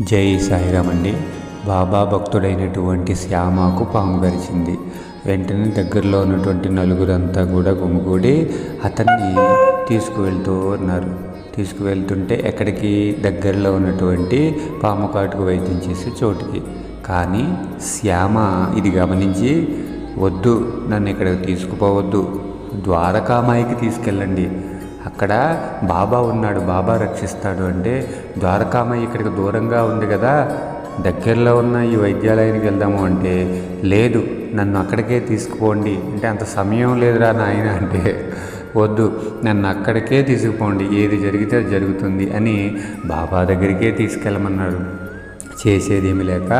జై సాయిరామ్ అండి. బాబా భక్తుడైనటువంటి శ్యామకు పాము గరిచింది. వెంటనే దగ్గరలో ఉన్నటువంటి నలుగురంతా కూడా గుమిగూడి అతన్ని తీసుకువెళ్తూ ఉన్నారు. తీసుకువెళ్తుంటే ఎక్కడికి? దగ్గరలో ఉన్నటువంటి పాము కాటుకు వైద్యం చేసే చోటుకి. కానీ శ్యామ ఇది గమనించి వద్దు నన్ను ఇక్కడికి తీసుకుపోవద్దు. ద్వారకామాయికి తీసుకెళ్ళండి. అక్కడ బాబా ఉన్నాడు బాబా రక్షిస్తాడు అంటే ద్వారకామయ్య ఇక్కడికి దూరంగా ఉంది కదా దగ్గరలో ఉన్న ఈ వైద్యాలయానికి వెళ్దాము అంటే లేదు నన్ను అక్కడికే తీసుకుపోండి. అంటే అంత సమయం లేదురా నాయన అంటే వద్దు నన్ను అక్కడికే తీసుకుపోండి ఏది జరిగితే అది జరుగుతుంది అని బాబా దగ్గరికే తీసుకెళ్ళమన్నాడు. చేసేదేమి లేక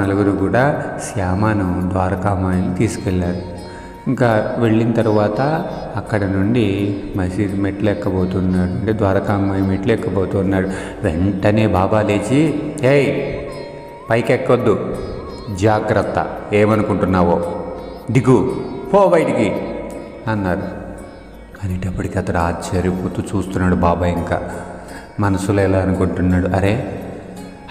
నలుగురు కూడా శ్యామను ద్వారకామాయిని తీసుకెళ్ళారు. ఇంకా వెళ్ళిన తర్వాత అక్కడ నుండి మసీద్ మెట్లు ఎక్కబోతున్నాడు అంటే ద్వారకామాయి మెట్లు ఎక్కబోతున్నాడు వెంటనే బాబా లేచి ఏయ్ పైకి ఎక్కొద్దు జాగ్రత్త. ఏమనుకుంటున్నావో? దిగు. పో బయటికి. అన్నారు. అనేటప్పటికి అతడు ఆశ్చర్యపోతూ చూస్తున్నాడు బాబా ఇంకా. మనసులో ఎలా అనుకుంటున్నాడు? అరే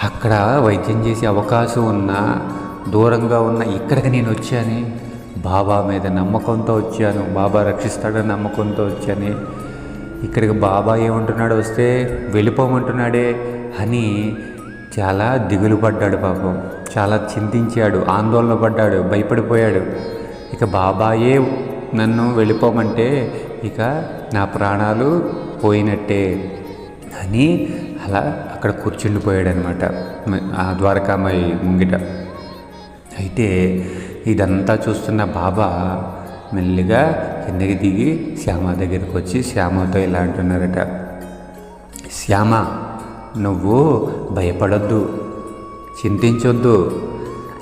అక్కడ వైద్యం చేసే అవకాశం ఉన్నా దూరంగా ఉన్న ఇక్కడికి నేను వచ్చాను బాబా మీద నమ్మకంతో వచ్చాను. బాబా రక్షిస్తాడని నమ్మకంతో వచ్చాను. ఇక్కడికి బాబా ఏమంటున్నాడు వస్తే వెళ్ళిపోమంటున్నాడే అని చాలా దిగులు పడ్డాడు పాపం. చాలా చింతించాడు ఆందోళన పడ్డాడు భయపడిపోయాడు. ఇక బాబాయే నన్ను వెళ్ళిపోమంటే ఇక నా ప్రాణాలు పోయినట్టే అని అలా అక్కడ కూర్చుండిపోయాడు అనమాట ఆ ద్వారకామాయి ముంగిట. అయితే ఇదంతా చూస్తున్న బాబా మెల్లిగా కిందకి దిగి శ్యామ దగ్గరికి వచ్చి శ్యామతో ఇలా అంటున్నారట. శ్యామ నువ్వు భయపడొద్దు చింతించొద్దు.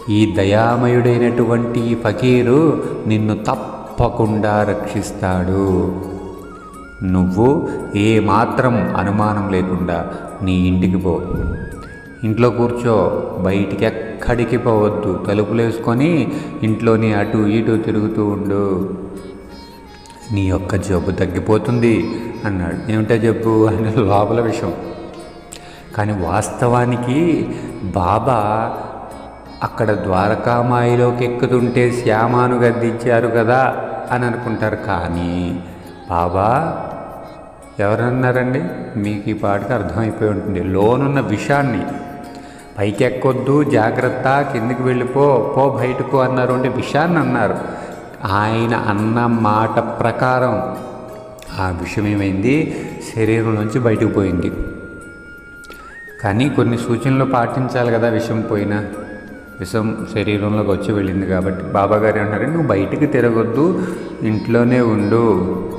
ఈ దయామయుడైనటువంటి ఫకీరు నిన్ను తప్పకుండా రక్షిస్తాడు. నువ్వు ఏ మాత్రం అనుమానం లేకుండా నీ ఇంటికి పో. ఇంట్లో కూర్చో బయటికి ఎక్కడికి పోవద్దు. తలుపులు వేసుకొని ఇంట్లోని అటు ఇటు తిరుగుతూ ఉండు. నీ యొక్క జబ్బు తగ్గిపోతుంది అన్నాడు. ఏమిటో జబ్బు అని లోపల విషయం. కానీ వాస్తవానికి బాబా అక్కడ ద్వారకామాయిలోకి ఎక్కుతుంటే శ్యామాను గద్దించారు కదా అని అనుకుంటారు. కానీ బాబా ఎవరన్నారండి? మీకు ఈ పాటకు అర్థమైపోయి ఉంటుంది. లోనున్న విషాన్ని పైకెక్కొద్దు జాగ్రత్త కిందికి వెళ్ళిపో పో బయటకు అన్నారు అంటే విషాన్ని అన్నారు. ఆయన అన్న మాట ప్రకారం ఆ విషయం ఏమైంది? శరీరం నుంచి బయటకు పోయింది. కానీ కొన్ని సూచనలు పాటించాలి కదా విషం పోయినా. విషం శరీరంలోకి వచ్చి వెళ్ళింది కాబట్టి బాబాగారు అంటారు నువ్వు బయటికి తిరగొద్దు ఇంట్లోనే ఉండు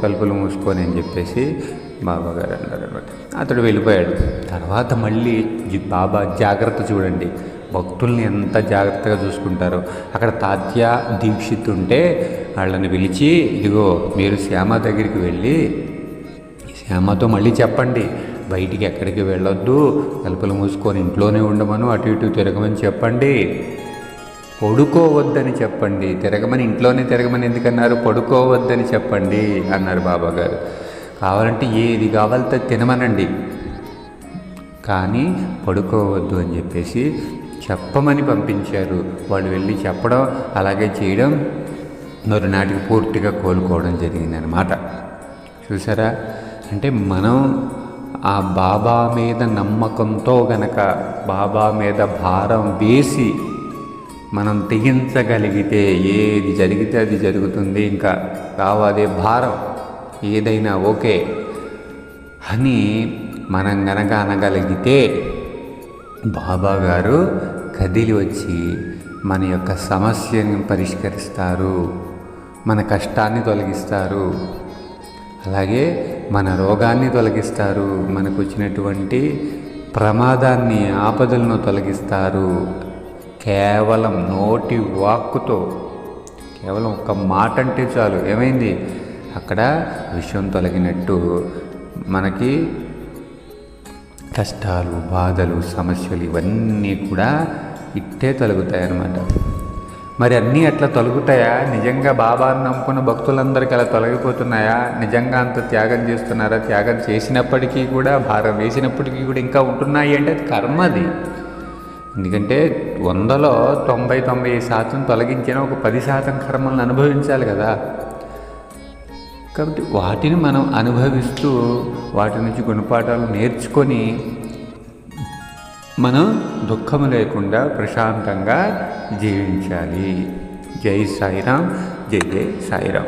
తలుపులు మూసుకొని అని చెప్పేసి బాబాగారు అన్నారు అనమాట. అతడు వెళ్ళిపోయాడు. తర్వాత మళ్ళీ బాబా జాగ్రత్త చూడండి. భక్తుల్ని ఎంత జాగ్రత్తగా చూసుకుంటారో. అక్కడ తాత్య దీక్షిత్ ఉంటే వాళ్ళని పిలిచి ఇదిగో మీరు శ్యామ దగ్గరికి వెళ్ళి శ్యామతో మళ్ళీ చెప్పండి. బయటికి ఎక్కడికి వెళ్ళొద్దు. తలుపులు మూసుకొని ఇంట్లోనే ఉండమను అటు ఇటు తిరగమని చెప్పండి. పడుకోవద్దని చెప్పండి. తిరగమని ఇంట్లోనే తిరగమని ఎందుకన్నారు? పడుకోవద్దని చెప్పండి అన్నారు బాబాగారు. కావాలంటే ఏది కావాలితే తినమనండి. కానీ పడుకోవద్దు అని చెప్పేసి చెప్పమని పంపించారు. వాళ్ళు వెళ్ళి చెప్పడం అలాగే చేయడం మరునాటికి పూర్తిగా కోలుకోవడం జరిగిందనమాట చూసారా? అంటే మనం ఆ బాబా మీద నమ్మకంతో గనక బాబా మీద భారం వేసి మనం తెగించగలిగితే ఏది జరిగితే అది జరుగుతుంది. ఇంకా కావాలి భారం. ఏదైనా ఓకే. అని మనం గనక అనగలిగితే బాబా గారు కదిలి వచ్చి మన యొక్క సమస్యని పరిష్కరిస్తారు. మన కష్టాన్ని తొలగిస్తారు. అలాగే మన రోగాన్ని తొలగిస్తారు మనకు వచ్చినటువంటి ప్రమాదాన్ని ఆపదలను తొలగిస్తారు. కేవలం నోటి వాక్కుతో కేవలం ఒక మాట అంటే చాలు. ఏమైంది? అక్కడ విషయం తొలగినట్టు. మనకి కష్టాలు బాధలు సమస్యలు ఇవన్నీ కూడా ఇట్టే తొలగుతాయి అన్నమాట మరి అన్నీ అట్లా తొలగుతాయా? నిజంగా బాబాను నమ్ముకున్న భక్తులందరికీ అలా తొలగిపోతున్నాయా? నిజంగా అంత త్యాగం చేస్తున్నారా? త్యాగం చేసినప్పటికీ కూడా భారం వేసినప్పటికీ కూడా ఇంకా ఉంటున్నాయి అంటే అది కర్మది ఎందుకంటే వందలో తొంభై తొంభై శాతం తొలగించిన ఒక పది శాతం కర్మలను అనుభవించాలి కదా. కాబట్టి వాటిని మనం అనుభవిస్తూ వాటి నుంచి గుణపాఠాలు నేర్చుకొని మనం దుఃఖము లేకుండా ప్రశాంతంగా జీవించాలి. జై సాయిరాం జై జై సాయిరాం